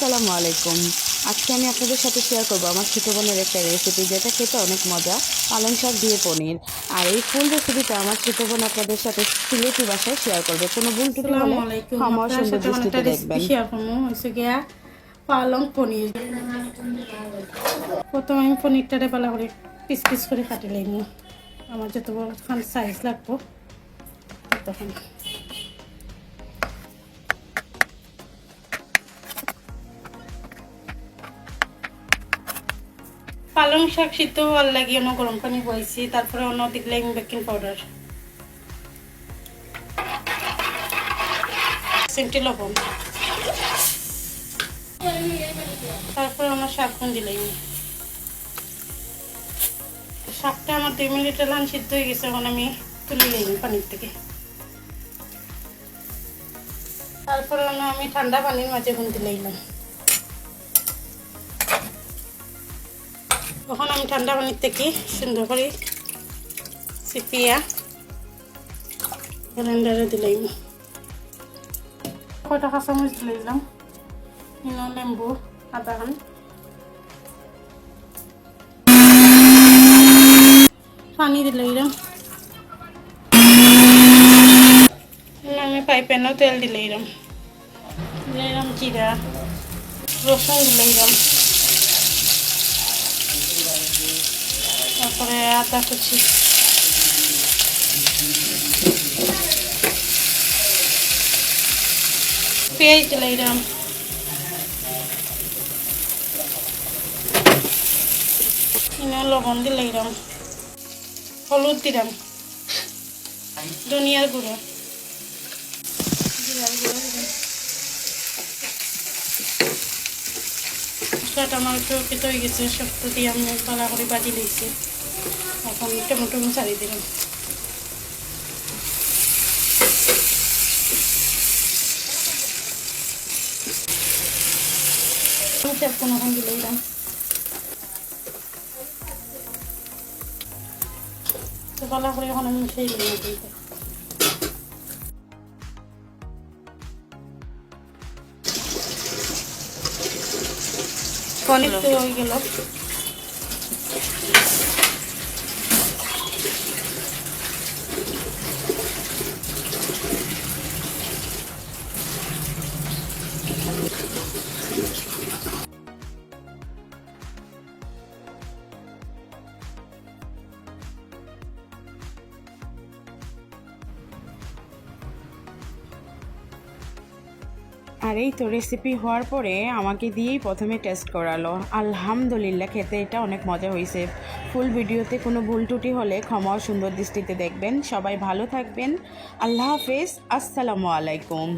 আসসালামু আলাইকুম। আজকে আমি আপনাদের সাথে শেয়ার করব আমার ছোটো বোনের একটা রেসিপি যেটা খেতে অনেক মজা পালং শাক দিয়ে পনির। আর এই ফুল রেসিপিটা আমার ছোটো বোন আপনাদের সাথে সিলেটি ভাষায় শেয়ার করবে। কোনো ভুল ত্রুটি হলে আপনার সুন্দর দৃষ্টিতে রেসিপি দেখবেন। পালং পনির। প্রথম আমি পনিরটারে পালা করে পিস পিস করে কাটি লাইনি আমার যত বড় সাইজ লাগবো তখন পালং শাক সিদ্ধ ভালো লাগে অন্য গরম পানি বইছি, তারপরে অন্য দিকলে বেকিং পাউডার সেন্টি লবণ। তারপরে আমার শাক কোন দিলাম শাকটা আমার দুই মিনিটের লান সিদ্ধ হয়ে গেছে, এখন আমি তুলে নিই পানির থেকে। তারপরে আমি ঠান্ডা পানির মাঝে গুন দিলাম তখন আমি ঠান্ডা পানির থেকে সুন্দর করে চিপিয়া ব্লেন্ডারে দিলাম কয়টা কাঁচামরিচ দিলাম? ইনো লেম্বু আদা খান পানি দিলাম। আমি পাইপেনও তেল দিলে দিলাম। দিলাম জিরা, রসুন দিলাম। তারপরে আদা কুচি। পেঁয়াজ দিলাম লবণ দিলাম হলুদ দিলাম। ধনিয়ার গুঁড়ো। জিরার গুঁড়ো মশলাটা আমার একটু হয়ে গেছে সব দিয়ে আমি ভালো করে বাজি দিয়েছি। এখন টমেটো ছাড়িয়ে দিলাম। কোনো এখন দিলে দিলাম তো ভালো করে এখন হয়ে গেল। আর এই তো রেসিপি হওয়ার পরে আমাকে দিয়েই প্রথমে টেস্ট করালো। আলহামদুলিল্লাহ, খেতে এটা অনেক মজা হয়েছে। ফুল ভিডিওতে কোনো ভুল টুটি হলে ক্ষমা সুন্দর দৃষ্টিতে দেখবেন। সবাই ভালো থাকবেন। আল্লাহ হাফেজ। আসসালামু আলাইকুম।